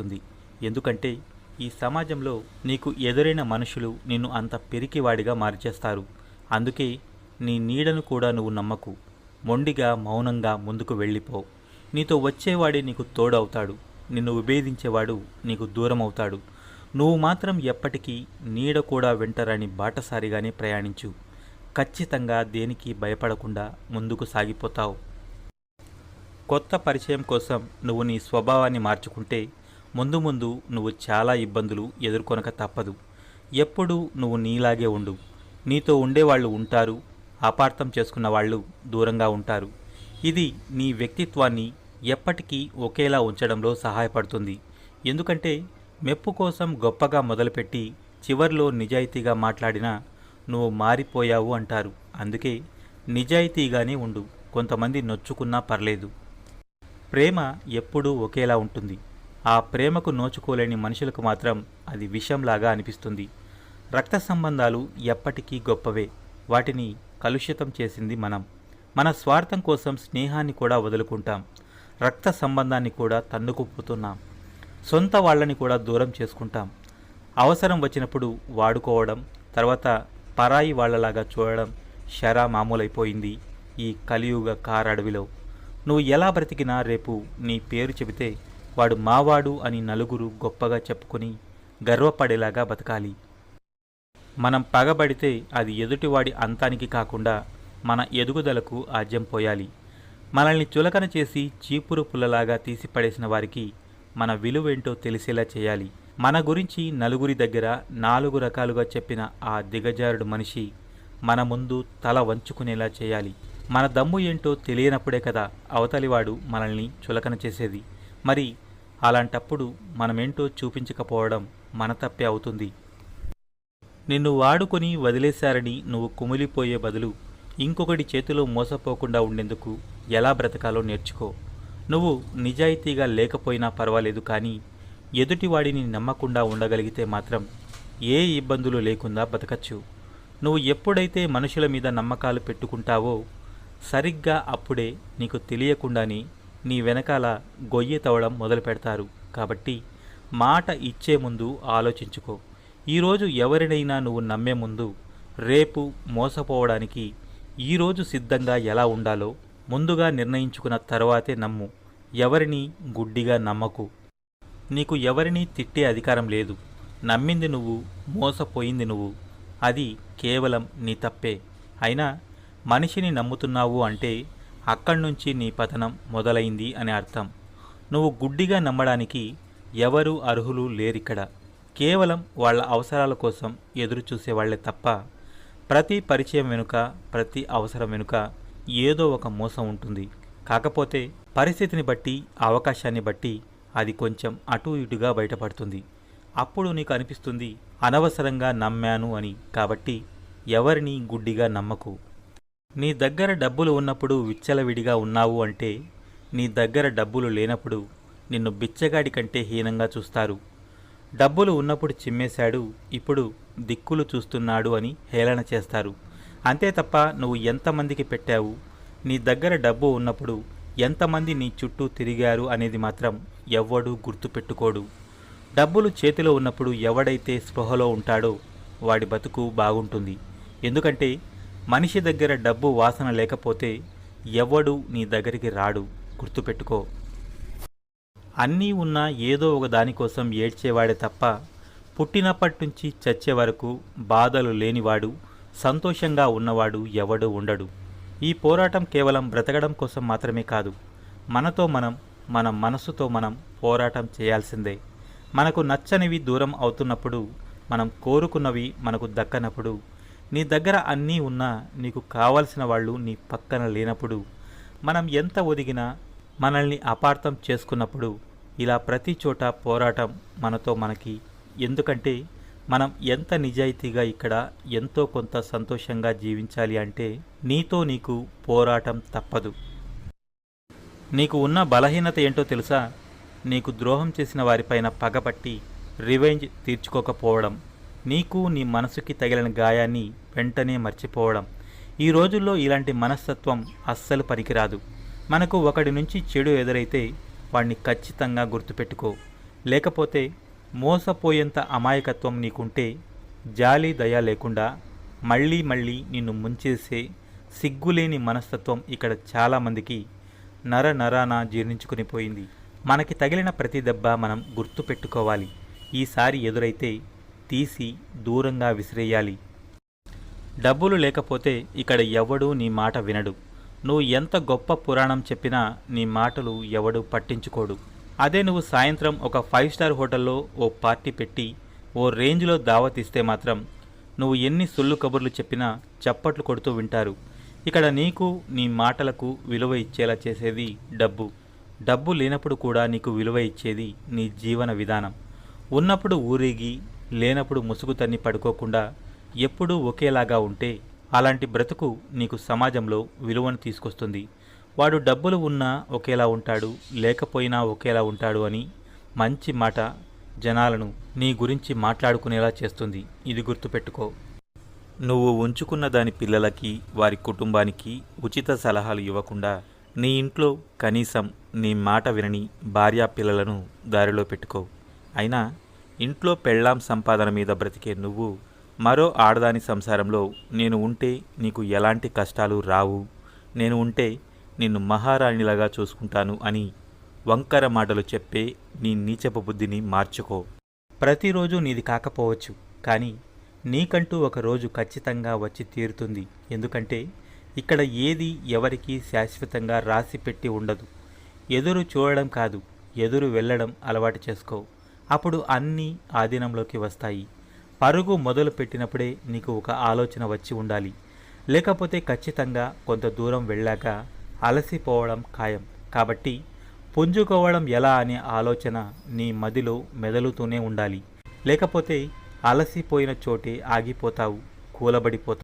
ఉంది ఎందుకంటే ఈ సమాజంలో నీకు ఎదురైన మనుషులు నిన్ను అంత పెరికివాడిగా మార్చేస్తారు. అందుకే నీ నీడను కూడా నువ్వు నమ్మకు. మొండిగా మౌనంగా ముందుకు వెళ్ళిపో. నీతో వచ్చేవాడే నీకు తోడవుతాడు. నిన్ను విభేదించేవాడు నీకు దూరం అవుతాడు నువ్వు మాత్రం ఎప్పటికీ నీడ కూడా వెంటరాని బాటసారిగానే ప్రయాణించు. ఖచ్చితంగా దేనికి భయపడకుండా ముందుకు సాగిపోతావు. కొత్త పరిచయం కోసం నువ్వు నీ స్వభావాన్ని మార్చుకుంటే ముందు ముందు నువ్వు చాలా ఇబ్బందులు ఎదుర్కొనక తప్పదు. ఎప్పుడు నువ్వు నీలాగే ఉండు. నీతో ఉండేవాళ్ళు ఉంటారు అపార్థం చేసుకున్న వాళ్ళు దూరంగా ఉంటారు. ఇది నీ వ్యక్తిత్వాన్ని ఎప్పటికీ ఒకేలా ఉంచడంలో సహాయపడుతుంది. ఎందుకంటే మెప్పు కోసం గొప్పగా మొదలుపెట్టి చివర్లో నిజాయితీగా మాట్లాడినా నువ్వు మారిపోయావు అంటారు. అందుకే నిజాయితీగానే ఉండు. కొంతమంది నొచ్చుకున్నా పర్లేదు. ప్రేమ ఎప్పుడూ ఒకేలా ఉంటుంది. ఆ ప్రేమకు నోచుకోలేని మనుషులకు మాత్రం అది విషంలాగా అనిపిస్తుంది. రక్త సంబంధాలు ఎప్పటికీ గొప్పవే. వాటిని కలుషితం చేసింది మనం. మన స్వార్థం కోసం స్నేహాన్ని కూడా వదులుకుంటాం. రక్త సంబంధాన్ని కూడా తన్నుకుపోతున్నాం. సొంత వాళ్ళని కూడా దూరం చేసుకుంటాం. అవసరం వచ్చినప్పుడు వాడుకోవడం తర్వాత పరాయి వాళ్ళలాగా చూడడం షరా మామూలైపోయింది ఈ కలియుగ కారడవిలో. నువ్వు ఎలా బ్రతికినా రేపు నీ పేరు చెబితే వాడు మావాడు అని నలుగురు గొప్పగా చెప్పుకొని గర్వపడేలాగా బతకాలి. మనం పగబడితే అది ఎదుటివాడి అంతానికి కాకుండా మన ఎదుగుదలకు ఆజ్యం పోయాలి. మనల్ని చులకన చేసి చీపురు పుల్లలాగా తీసిపడేసిన వారికి మన విలువేంటో తెలిసేలా చేయాలి. మన గురించి నలుగురి దగ్గర నాలుగు రకాలుగా చెప్పిన ఆ దిగజారుడు మనిషి మన ముందు తల వంచుకునేలా చేయాలి. మన దమ్ము ఏంటో తెలియనప్పుడే కదా అవతలివాడు మనల్ని చులకన చేసేది. మరి అలాంటప్పుడు మనమేంటో చూపించకపోవడం మన తప్పే అవుతుంది. నిన్ను వాడుకొని వదిలేశారని నువ్వు కుమిలిపోయే బదులు ఇంకొకటి చేతిలో మోసపోకుండా ఉండేందుకు ఎలా బ్రతకాలో నేర్చుకో. నువ్వు నిజాయితీగా లేకపోయినా పర్వాలేదు కానీ ఎదుటివాడిని నమ్మకుండా ఉండగలిగితే మాత్రం ఏ ఇబ్బందులు లేకుండా బతకచ్చు. నువ్వు ఎప్పుడైతే మనుషుల మీద నమ్మకాలు పెట్టుకుంటావో సరిగ్గా అప్పుడే నీకు తెలియకుండానే నీ వెనకాల గొయ్యి తవ్వడం మొదలు పెడతారు. కాబట్టి మాట ఇచ్చే ముందు ఆలోచించుకో. ఈరోజు ఎవరినైనా నువ్వు నమ్మే ముందు రేపు మోసపోవడానికి ఈరోజు సిద్ధంగా ఎలా ఉండాలో ముందుగా నిర్ణయించుకున్న తర్వాతే నమ్ము. ఎవరిని గుడ్డిగా నమ్మకు. నీకు ఎవరిని తిట్టే అధికారం లేదు. నమ్మింది నువ్వు మోసపోయింది నువ్వు. అది కేవలం నీ తప్పే. అయినా మనిషిని నమ్ముతున్నావు అంటే అక్కడి నుంచి నీ పతనం మొదలైంది అని అర్థం. నువ్వు గుడ్డిగా నమ్మడానికి ఎవరు అర్హులు లేరిక్కడ. కేవలం వాళ్ళ అవసరాల కోసం ఎదురు చూసేవాళ్ళే తప్ప ప్రతి పరిచయం వెనుక ప్రతి అవసరం వెనుక ఏదో ఒక మోసం ఉంటుంది. కాకపోతే పరిస్థితిని బట్టి అవకాశాన్ని బట్టి అది కొంచెం అటు ఇటుగా బయటపడుతుంది. అప్పుడు నీకు అనిపిస్తుంది అనవసరంగా నమ్మాను అని. కాబట్టి ఎవరిని గుడ్డిగా నమ్మకు. నీ దగ్గర డబ్బులు ఉన్నప్పుడు విచ్చలవిడిగా ఉన్నావు అంటే నీ దగ్గర డబ్బులు లేనప్పుడు నిన్ను బిచ్చగాడి కంటే హీనంగా చూస్తారు. డబ్బులు ఉన్నప్పుడు చిమ్మేశాడు ఇప్పుడు దిక్కులు చూస్తున్నాడు అని హేళన చేస్తారు. అంతే తప్ప నువ్వు ఎంతమందికి పెట్టావు? నీ దగ్గర డబ్బు ఉన్నప్పుడు ఎంతమంది నీ చుట్టూ తిరిగారు అనేది మాత్రం ఎవ్వడూ గుర్తుపెట్టుకోడు డబ్బులు చేతిలో ఉన్నప్పుడు ఎవడైతే స్పృహలో ఉంటాడో వాడి బతుకు బాగుంటుంది. ఎందుకంటే మనిషి దగ్గర డబ్బు వాసన లేకపోతే ఎవడు నీ దగ్గరికి రాడు? గుర్తుపెట్టుకో. అన్నీ ఉన్నా ఏదో ఒక దానికోసం ఏడ్చేవాడే తప్ప పుట్టినప్పటి నుంచి చచ్చే వరకు బాధలు లేనివాడు సంతోషంగా ఉన్నవాడు ఎవడు ఉండడు. ఈ పోరాటం కేవలం బ్రతకడం కోసం మాత్రమే కాదు మనతో మనం మన మనసుతో మనం పోరాటం చేయాల్సిందే. మనకు నచ్చనివి దూరం అవుతున్నప్పుడు మనం కోరుకున్నవి మనకు దక్కనప్పుడు నీ దగ్గర అన్నీ ఉన్నా నీకు కావలసిన వాళ్ళు నీ పక్కన లేనప్పుడు మనం ఎంత ఒదిగినా మనల్ని అపార్థం చేసుకున్నప్పుడు ఇలా ప్రతి చోట పోరాటం మనతో మనకి. ఎందుకంటే మనం ఎంత నిజాయితీగా ఇక్కడ ఎంతో కొంత సంతోషంగా జీవించాలి అంటే నీతో నీకు పోరాటం తప్పదు. నీకు ఉన్న బలహీనత ఏంటో తెలుసా? నీకు ద్రోహం చేసిన వారిపైన పగపట్టి రివెంజ్ తీర్చుకోకపోవడం. నీకు నీ మనసుకి తగిలిన గాయాన్ని వెంటనే మర్చిపోవడం. ఈ రోజుల్లో ఇలాంటి మనస్తత్వం అస్సలు పనికిరాదు. మనకు ఒకడి నుంచి చెడు ఎదురైతే వాణ్ణి ఖచ్చితంగా గుర్తుపెట్టుకో. లేకపోతే మోసపోయేంత అమాయకత్వం నీకుంటే జాలి దయ లేకుండా మళ్ళీ మళ్ళీ నిన్ను ముంచేసే సిగ్గులేని మనస్తత్వం ఇక్కడ చాలామందికి నర నరాన జీర్ణించుకుని పోయింది. మనకి తగిలిన ప్రతి దెబ్బ మనం గుర్తు పెట్టుకోవాలి ఈసారి ఎదురైతే తీసి దూరంగా విసిరేయాలి. డబ్బులు లేకపోతే ఇక్కడ ఎవడూ నీ మాట వినడు. నువ్వు ఎంత గొప్ప పురాణం చెప్పినా నీ మాటలు ఎవడు పట్టించుకోడు. అదే నువ్వు సాయంత్రం ఒక ఫైవ్ స్టార్ హోటల్లో ఓ పార్టీ పెట్టి ఓ రేంజ్లో దావతిస్తే మాత్రం నువ్వు ఎన్ని సొల్లు కబుర్లు చెప్పినా చప్పట్లు కొడుతూ వింటారు. ఇక్కడ నీకు నీ మాటలకు విలువ ఇచ్చేలా చేసేది డబ్బు. డబ్బు లేనప్పుడు కూడా నీకు విలువ ఇచ్చేది నీ జీవన విధానం. ఉన్నప్పుడు ఊరేగి లేనప్పుడు ముసుగు తన్ని పడుకోకుండా ఎప్పుడూ ఒకేలాగా ఉంటే అలాంటి బ్రతుకు నీకు సమాజంలో విలువను తీసుకొస్తుంది. వాడు డబ్బులు ఉన్నా ఒకేలా ఉంటాడు లేకపోయినా ఒకేలా ఉంటాడు అని మంచి మాట జనాలను నీ గురించి మాట్లాడుకునేలా చేస్తుంది. ఇది గుర్తుపెట్టుకో. నువ్వు ఉంచుకున్న దాని పిల్లలకి వారి కుటుంబానికి ఉచిత సలహాలు ఇవ్వకుండా నీ ఇంట్లో కనీసం నీ మాట వినని భార్యా పిల్లలను దారిలో పెట్టుకో. అయినా ఇంట్లో పెళ్ళాం సంపాదన మీద బ్రతికే నువ్వు మరో ఆడదాని సంసారంలో నేను ఉంటే నీకు ఎలాంటి కష్టాలు రావు. నేను ఉంటే నిన్ను మహారాణిలాగా చూసుకుంటాను అని వంకర మాటలు చెప్పే నీ నీచపు బుద్ధిని మార్చుకో. ప్రతిరోజు నీది కాకపోవచ్చు కానీ నీకంటూ ఒక రోజు ఖచ్చితంగా వచ్చి తీరుతుంది. ఎందుకంటే ఇక్కడ ఏది ఎవరికి శాశ్వతంగా రాసి పెట్టి ఉండదు. ఎదురు చూడడం కాదు ఎదురు వెళ్ళడం అలవాటు చేసుకో. అప్పుడు అన్నీ ఆధీనంలోకి వస్తాయి. పరుగు మొదలు పెట్టినప్పుడే నీకు ఒక ఆలోచన వచ్చి ఉండాలి. లేకపోతే ఖచ్చితంగా కొంత దూరం వెళ్ళాక అలసిపోవడం ఖాయం. కాబట్టి పుంజుకోవడం ఎలా అనే ఆలోచన నీ మదిలో మెదలుతూనే ఉండాలి. లేకపోతే అలసిపోయిన చోటే ఆగిపోతావు కూలబడిపోతావు.